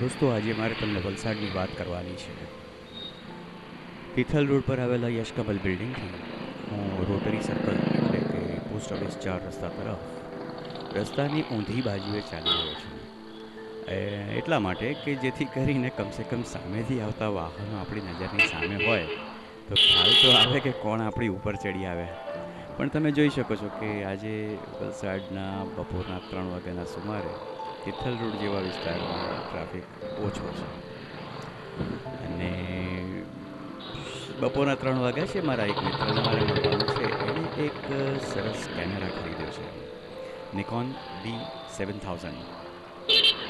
દોસ્તો, આજે મારે તમને વલસાડની વાત કરવાની છે. તિથલ રોડ પર આવેલા યશકમલ બિલ્ડિંગથી હું રોટરી સર્કલ એટલે કે પોસ્ટ ઓફિસ ચાર રસ્તા તરફ રસ્તાની ઊંધી બાજુએ ચાલી રહ્યો છું. એટલા માટે કે જેથી કરીને કમસે કમ સામેથી આવતા વાહનો આપણી નજરની સામે હોય, તો ખ્યાલ તો આવે કે કોણ આપણી ઉપર ચડી આવે. પણ તમે જોઈ શકો છો કે આજે વલસાડના બપોરના ત્રણ વાગ્યાના સુમારે તિથલ રોડ જેવા વિસ્તારમાં ટ્રાફિક ઓછો છે. અને બપોરના ત્રણ વાગ્યા છે મારા એક મિત્રને મારે મળવાનું છે. એણે એક સરસ કેમેરા ખરીદ્યો છે. Nikon D seven thousand.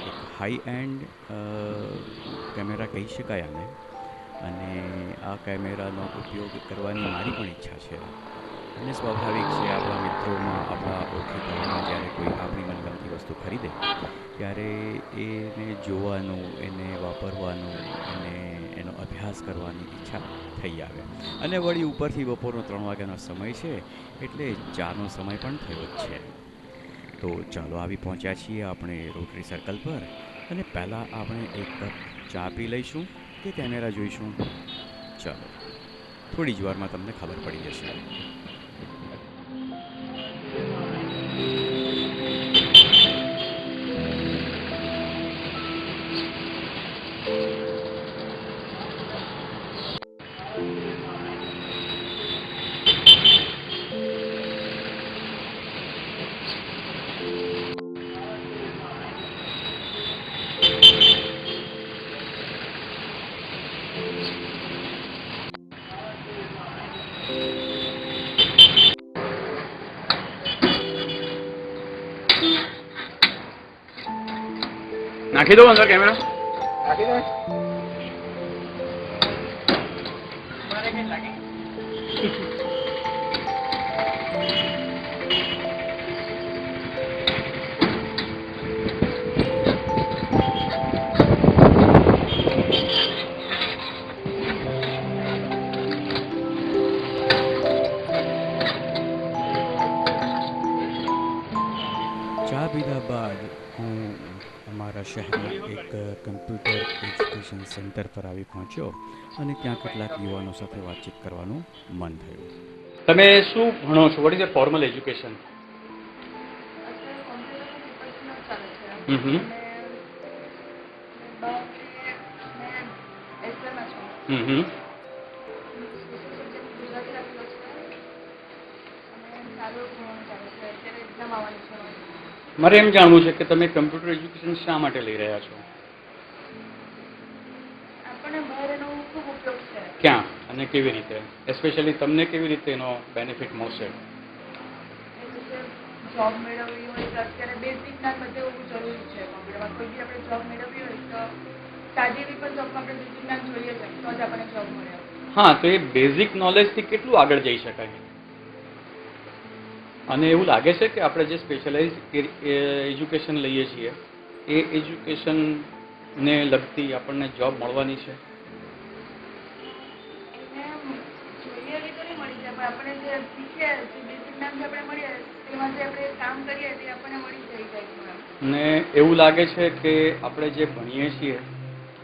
એક હાઈ એન્ડ કેમેરા કહી શકાય આને. અને આ કેમેરાનો ઉપયોગ કરવાની મારી પણ ઈચ્છા છે. અને સ્વાભાવિક છે, આપણા મિત્રોમાં, આપણા ઓળખીતાઓમાં જ્યારે કોઈ આપણી મનગમતી વસ્તુ ખરીદે, ત્યારે એને જોવાનું, એને વાપરવાનું અને એનો અભ્યાસ કરવાની ઈચ્છા થઈ આવે. અને વળી ઉપરથી બપોરનો ત્રણ વાગ્યાનો સમય છે, એટલે ચાનો સમય પણ થયો જ છે. તો ચાલો આવી પહોંચ્યા છીએ આપણે રોટરી સર્કલ પર, અને પહેલાં આપણે એક કપ ચા પી લઈશું કે કેમેરા જોઈશું? ચાલો. થોડી જ વારમાં તમને ખબર પડી જશે. નાખી દો અંદર કેમેરા ચા પીધા બાદ હું અમારા શહેરના એક કમ્પ્યુટર એજ્યુકેશન સેન્ટર પર આવી પહોંચ્યો અને ત્યાં કેટલાક યુવાનો સાથે વાતચીત કરવાનું મન થયું. તમે શું ભણો છો? What is your formal education hmm. Hmm. Hmm. Hmm મારે એમ જાણવું છે કે તમે કમ્પ્યુટર એજ્યુકેશન શા માટે લઈ રહ્યા છો? ક્યાં અને કેવી રીતે? એસ્પેશિયલી તમને કેવી રીતે એનો બેનિફિટ મળશે? જોબ મેળવવી હોય તો અત્યારે બેઝિક જ્ઞાન બધે હોવું જરૂરી છે. કોમ્પ્યુટરમાં કોઈ બી આપણે જોબ મેળવવી હોય તો સાદી એવી પણ જોબમાં આપણે બેઝિક જ્ઞાન જોઈએ જ તો જ આપણને જોબ મળે. હા તો એ બેઝિક નોલેજથી કેટલું આગળ જઈ શકાય? અને એવું લાગે છે કે આપણે જે સ્પેશિયલાઇઝ એજ્યુકેશન લઈએ છીએ એ એજ્યુકેશનને લગતી આપણને જોબ મળવાની છે? એને જોઈએ એવી તો નહીં મળી જાય પણ આપણે જે શીખીએ જે બેઝિક જ્ઞાન આપણે મળીએ તેમાં જે આપણે કામ કરીએ તે આપણને મળી જાય જાય ને એવું લાગે છે કે આપણે જે ભણીએ છીએ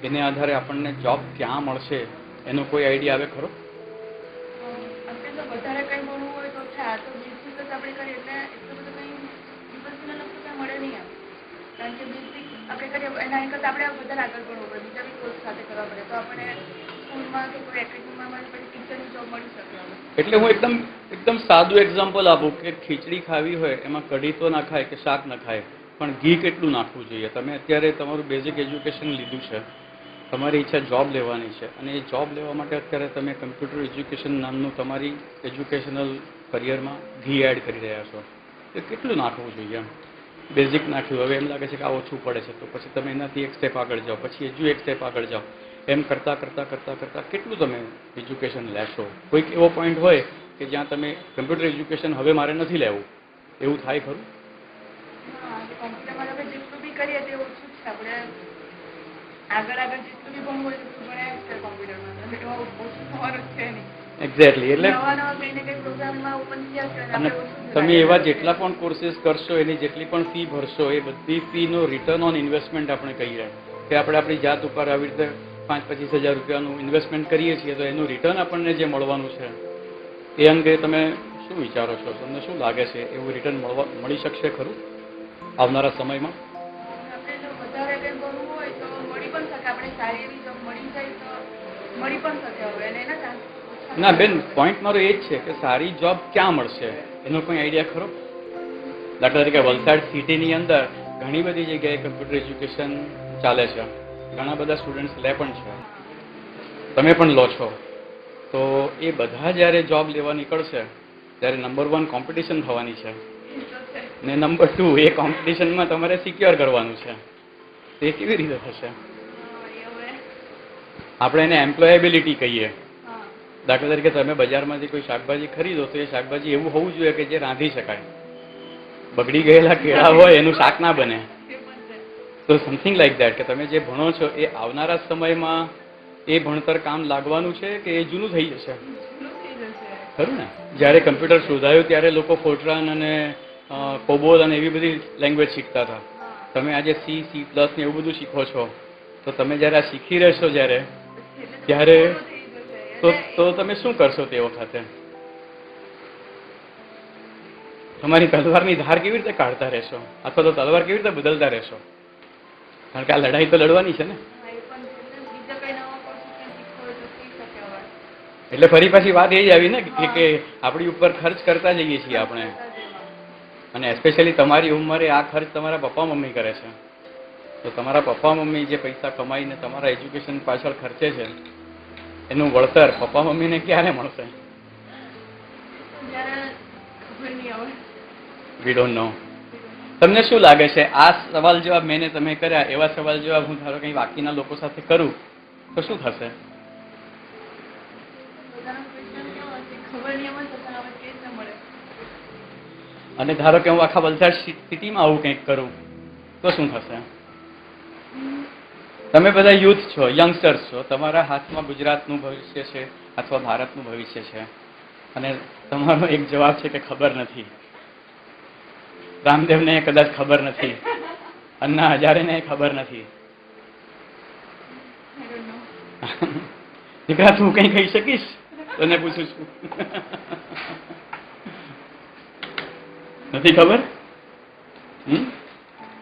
એને આધારે આપણને જોબ ક્યાં મળશે? એનો કોઈ આઈડિયા આવે ખરો આપણે જો વધારે કંઈ ભણવું હોય તો છે આ તો બેઝિક જ આપણે કરીએ એટલે એટલું બધું કંઈ ડિફરન્સને લગતું કંઈ મળે નહીં આમ એટલે હું એકદમ એકદમ સાદું એક્ઝામ્પલ આપું કે ખીચડી ખાવી હોય, એમાં કઢી તો ના ખાય કે શાક ના ખાય, પણ ઘી કેટલું નાખવું જોઈએ? તમે અત્યારે તમારું બેઝિક એજ્યુકેશન લીધું છે. તમારી ઈચ્છા જોબ લેવાની છે. અને એ જોબ લેવા માટે અત્યારે તમે કમ્પ્યુટર એજ્યુકેશન નામનું તમારી એજ્યુકેશનલ કરિયરમાં ઘી એડ કરી રહ્યા છો. એ કેટલું નાખવું જોઈએ? એમ બેઝિક નાખ્યું. હવે એમ લાગે છે કે આ ઓછું પડે છે. તો પછી તમે એનાથી એક સ્ટેપ આગળ જાઓ. પછી હજુ એક સ્ટેપ આગળ જાઓ. એમ કરતાં કરતાં કરતાં કરતાં કેટલું તમે એજ્યુકેશન લેશો? કોઈક એવો પોઈન્ટ હોય કે જ્યાં તમે કમ્પ્યુટર એજ્યુકેશન હવે મારે નથી લેવું. એવું થાય ખરું? એક્ઝેક્ટલી એટલે તમે એવા જેટલા પણ કોર્સીસ કરશો એની જેટલી પણ ફી ભરશો એ બધી ફીનો રિટર્ન ઓન ઇન્વેસ્ટમેન્ટ આપણે કહીએ કે આપણે આપણી જાત ઉપર આવી રીતે પાંચ પચીસ હજાર રૂપિયાનું ઇન્વેસ્ટમેન્ટ કરીએ છીએ તો એનું રિટર્ન આપણને જે મળવાનું છે એ અંગે તમે શું વિચારો છો? તમને શું લાગે છે? એવું રિટર્ન મળવા મળી શકશે ખરું? આવનારા સમયમાં? ના બેન પોઈન્ટ મારો એ જ છે કે સારી જોબ ક્યાં મળશે? એનો કોઈ આઈડિયા ખરો? દાખલા તરીકે વલસાડ સિટીની અંદર ઘણી બધી જગ્યાએ કમ્પ્યુટર એજ્યુકેશન ચાલે છે. ઘણા બધા સ્ટુડન્ટ્સ લે પણ છે. તમે પણ લો છો. તો એ બધા જ્યારે જોબ લેવા નીકળશે ત્યારે નંબર વન કોમ્પિટિશન થવાની છે. ને નંબર ટુ એ કોમ્પિટિશનમાં તમારે સિક્યોર કરવાનું છે. તે કેવી રીતે થશે? આપણે એને એમ્પ્લોયેબિલિટી કહીએ. દાખલા તરીકે તમે બજારમાંથી કોઈ શાકભાજી ખરીદો તો એ શાકભાજી એવું હોવું જોઈએ કે જે રાંધી શકાય. બગડી ગયેલા કેળા હોય, એનું શાક ના બને. તો સમથિંગ લાઈક દેટ કે તમે જે ભણો છો, એ આવનારા સમયમાં એ ભણતર કામ લાગવાનું છે કે એ જૂનું થઈ જશે? ખરું ને? જ્યારે કમ્પ્યુટર શોધાયું, ત્યારે લોકો ફોર્ટ્રાન અને કોબોલ અને એવી બધી લેંગ્વેજ શીખતા હતા. તમે આજે સી સી પ્લસ ને એવું બધું શીખો છો. તો તમે જ્યારે આ શીખી રહેશો જ્યારે, ત્યારે. તો તો તમે શું કરશો તે વખતે? તમારી તલવારની ધાર કેવી રીતે કાઢતા રહેશો? અથવા તો તલવાર કેવી રીતે બદલતા રહેશો? કારણ કે આ લડાઈ તો લડવાની છે ને. એટલે ફરી પાછી વાત એ જ આવી ને કે આપણી ઉપર ખર્ચ કરતા જઈએ છીએ આપણે. અને એસ્પેશિયલી તમારી ઉંમરે આ ખર્ચ તમારા પપ્પા, મમ્મી કરે છે. તો તમારા પપ્પા, મમ્મી જે પૈસા કમાઈને તમારા એજ્યુકેશન પાછળ ખર્ચે છે એનું વળતર પપ્પા મમ્મીને ક્યારે મળશે? વી ડોન્ટ નો તમને શું લાગે છે? આ સવાલ જવાબ મેને તમે કર્યા એવા સવાલ જવાબ હું ધારો કંઈ બાકીના લોકો સાથે કરું તો શું થશે? અને ધારો કે હું આખા વલસાડ સિટીમાં આવું કંઈક કરું તો શું થશે? તમે બધા યુથ છો યંગસ્ટર્સ છો તમારા હાથમાં ગુજરાતનું ભવિષ્ય છે અથવા ભારતનું ભવિષ્ય છે? અને તમારો એક જવાબ છે કે ખબર નથી. રામદેવને કદાચ ખબર નથી. અન્ના હજારેને ખબર નથી. દીકરા તું કંઈ કહી શકીશ? તને પૂછું છું. નથી ખબર?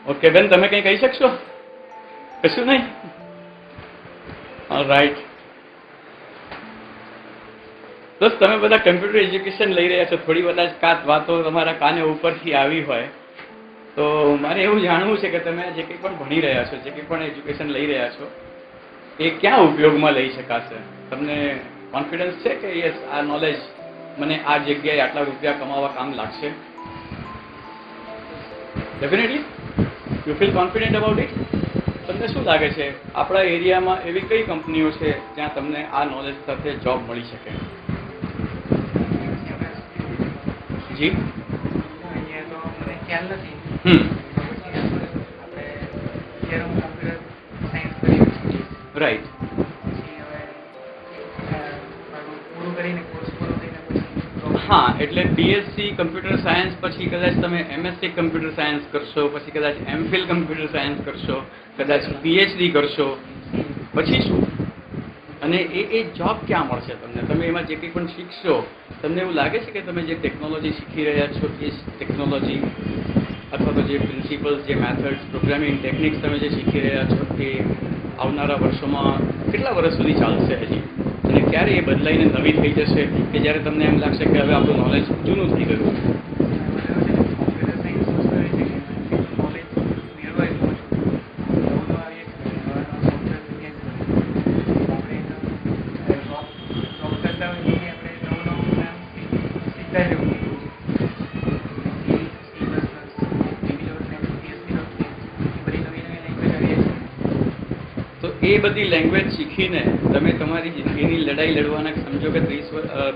ઓકે બેન તમે કંઈ કહી શકશો? કશું નહીં? રાઈટ દોસ્ત, તમે બધા કમ્પ્યુટર એજ્યુકેશન લઈ રહ્યા છો. થોડી બધા કાત વાતો તમારા કાને ઉપરથી આવી હોય. તો મારે એવું જાણવું છે કે તમે જે કંઈ પણ ભણી રહ્યા છો, જે કંઈ પણ એજ્યુકેશન લઈ રહ્યા છો, એ ક્યાં ઉપયોગમાં લઈ શકાશે? તમને કોન્ફિડન્સ છે કે યસ આ નોલેજ મને આ જગ્યાએ આટલા રૂપિયા કમાવા કામ લાગશે? Definitely you feel confident about it તમને શું લાગે છે? આપણા એરિયામાં એવી કઈ કંપનીઓ છે જ્યાં તમને આ નોલેજ સાથે જોબ મળી શકે? જી? ખ્યાલ નથી રાઈટ હા, એટલે બીએસસી કમ્પ્યુટર સાયન્સ પછી કદાચ તમે એમએસસી કમ્પ્યુટર સાયન્સ કરશો, પછી કદાચ એમફિલ કમ્પ્યુટર સાયન્સ કરશો. કદાચ પીએચડી કરશો, પછી શું? અને એ એ જોબ ક્યાં મળશે તમને? તમે એમાં જે કંઈ પણ શીખશો, તમને એવું લાગે છે કે તમે જે ટેકનોલોજી શીખી રહ્યા છો, એ ટેકનોલોજી અથવા તો જે પ્રિન્સિપલ્સ જે મેથડ્સ પ્રોગ્રામિંગ ટેકનિક્સ તમે જે શીખી રહ્યા છો, એ આવનારા વર્ષોમાં કેટલા વર્ષ સુધી ચાલશે હજી? અને ક્યારે એ બદલાઈને નવી થઈ જશે? કે જ્યારે તમને એમ લાગશે કે હવે આપણું નોલેજ જૂનું થઈ ગયું? તો એ બધી લેંગ્વેજ શીખીને તમે તમારી જિંદગીની લડાઈ લડવાના સમજો કે ત્રીસ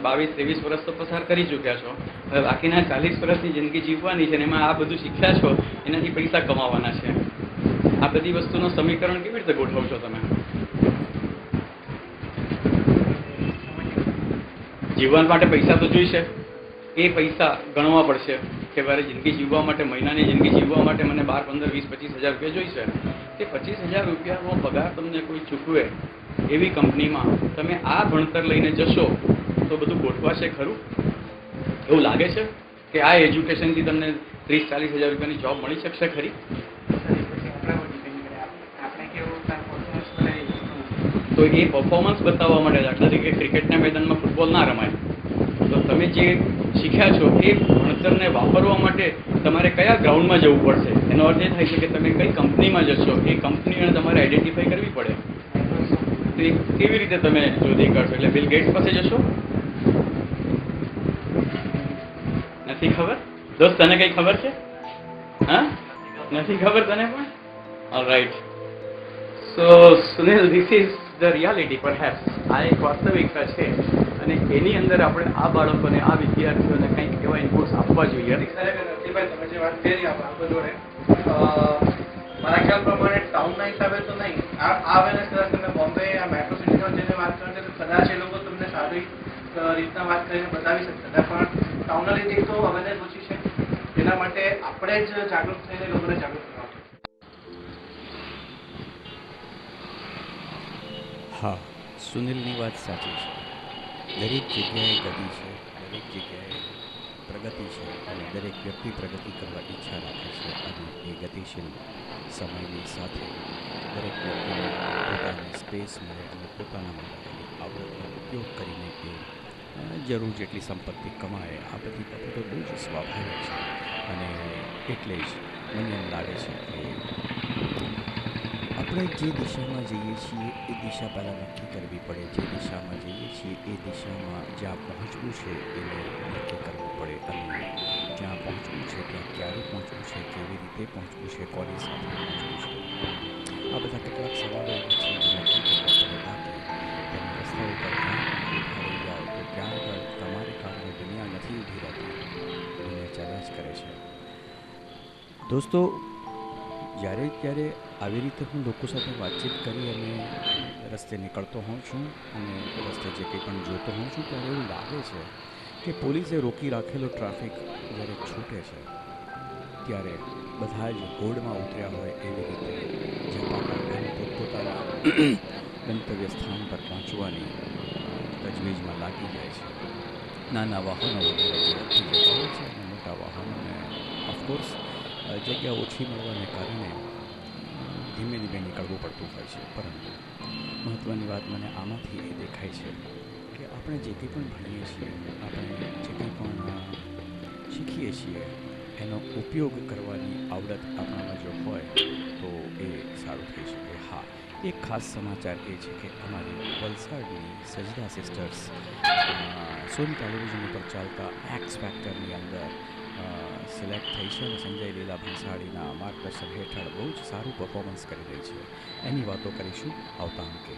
બાવીસ, ત્રેવીસ વર્ષ તો પસાર કરી ચૂક્યા છો. હવે બાકીના ચાલીસ વર્ષની જિંદગી જીવવાની છે અને એમાં આ બધું શીખ્યા છો, એનાથી પૈસા કમાવાના છે. આ બધી વસ્તુનું સમીકરણ કેવી રીતે ગોઠવશો તમે? જીવન માટે પૈસા તો જોઈશે. એ પૈસા ગણવા પડશે કે મારે જિંદગી જીવવા માટે, મહિનાની જિંદગી જીવવા માટે મને બાર, પંદર, વીસ, પચીસ હજાર રૂપિયા જોઈશે. તે પચીસ હજાર રૂપિયાનો પગાર તમને કોઈ ચૂકવે એવી કંપનીમાં, તમે આ ભણતર લઈને જશો તો બધું ગોઠવાશે ખરું? એવું લાગે છે કે આ એજ્યુકેશનથી તમને ત્રીસ, ચાલીસ હજાર રૂપિયાની જોબ મળી શકશે ખરી? તો એ પરફોર્મન્સ બતાવવા માટે દાખલા તરીકે ક્રિકેટના મેદાનમાં ફૂટબોલ ના રમાય. તો તમે જે શીખ્યા છો એ ભણતરને વાપરવા માટે તમારે કયા ગ્રાઉન્ડમાં જવું પડશે? એનો અર્થ એ થાય છે કે તમે કઈ કંપનીમાં જશો, એ કંપનીને તમારે આઈડેન્ટિફાઈ કરવી પડે. તો કેવી રીતે તમે શોધી કરશો એટલે બિલ ગેટ્સ પાસે જશો? નથી ખબર? દોસ્ત, તને કઈ ખબર છે? હા? નથી ખબર તને પણ? All right so Sunil this is the reality perhaps આ એક વાસ્તવિકતા છે. અને એની અંદર આપણે આ બાળકોને આ વિદ્યાર્થીઓને કંઈક એવા ઇનપુટ્સ આપવા જોઈએ. મારા ખ્યાલ પ્રમાણે ટાઉનના હિસાબે તો નહીં. આ અવેરનેસ કદાચ તમે બોમ્બે આ મેટ્રો સિટીમાં જઈને વાત કરો છો તો કદાચ એ લોકો તમને સારી રીતના વાત કરીને બતાવી શકતા હતા. પણ ટાઉનના લીધે તો અવેરનેસ ઓછી છે. એના માટે આપણે જ જાગૃત થઈને લોકોને જાગૃત કરવા હા સુનિલની વાત સાચી છે. દરેક જગ્યાએ ગતિ છે, દરેક જગ્યાએ પ્રગતિ છે અને દરેક વ્યક્તિ પ્રગતિ કરવા ઈચ્છા રાખે છે. અને એ ગતિશીલ સમયની સાથે દરેક વ્યક્તિને પોતાની સ્પેસ મળે અને પોતાનામાં રહેલી આવડતનો ઉપયોગ કરીને એ જરૂર જેટલી સંપત્તિ કમાય, આ બધી બાબતો બહુ જ સ્વાભાવિક છે. અને એટલે જ મને એમ લાગે છે કે આપણે જે દિશામાં જઈએ છીએ, એ દિશા પહેલાં નક્કી કરવી પડે. જે દિશામાં જઈએ છીએ, એ દિશામાં જ્યાં પહોંચવું છે, એને નક્કી કરવું પડે. અને જ્યાં પહોંચવું છે, ત્યાં ક્યારે પહોંચવું છે, કેવી રીતે પહોંચવું છે, કોની સાથે પહોંચવું છે. આ બધા કેટલાક સવાલો છે જે નક્કી કરવા પડે, બાકી તમે રસ્તા ઉપર ઊભા જાઓ, તો ત્યાં આગળ તમારે કારણે દુનિયા નથી ઊભી રહેતી. દુનિયા ચાલ્યા કરે છે. દોસ્તો જ્યારે ત્યારે આવી રીતે હું લોકો સાથે વાતચીત કરી અને રસ્તે નીકળતો હોઉં છું અને રસ્તે જે કંઈ પણ જોતો હોઉં છું, ત્યારે એવું લાગે છે કે પોલીસે રોકી રાખેલો ટ્રાફિક જ્યારે છૂટે છે, ત્યારે બધા જ હોડમાં ઉતર્યા હોય એવી રીતે જે પોતપોતાના ગંતવ્ય સ્થાન પર પહોંચવાની તજવીજમાં લાગી જાય છે. નાના વાહનો વગેરે ઝડપથી જતા હોય છે અને મોટા વાહનોને ઓફકોર્સ જગ્યા ઓછી મળવાને કારણે ધીમે ધીમે નીકળવું પડતું હોય છે. પરંતુ મહત્ત્વની વાત મને આમાંથી એ દેખાય છે કે આપણે જે કંઈ પણ ભણીએ છીએ, આપણે જે કંઈ પણ શીખીએ છીએ, એનો ઉપયોગ કરવાની આવડત આપણામાં જો હોય, તો એ સારું થઈ શકે. હા, એક ખાસ સમાચાર એ છે કે અમારી વલસાડની સજદા સિસ્ટર્સ સોની ટેલિવિઝન ઉપર ચાલતા એક્સ ફેક્ટરની અંદર સિલેક્ટ થઈ છે અને સંજય લીલા ભંસાળીના માર્ગદર્શન હેઠળ બહુ જ સારું પરફોર્મન્સ કરી રહી છે. એની વાતો કરીશું આવતા અંકે.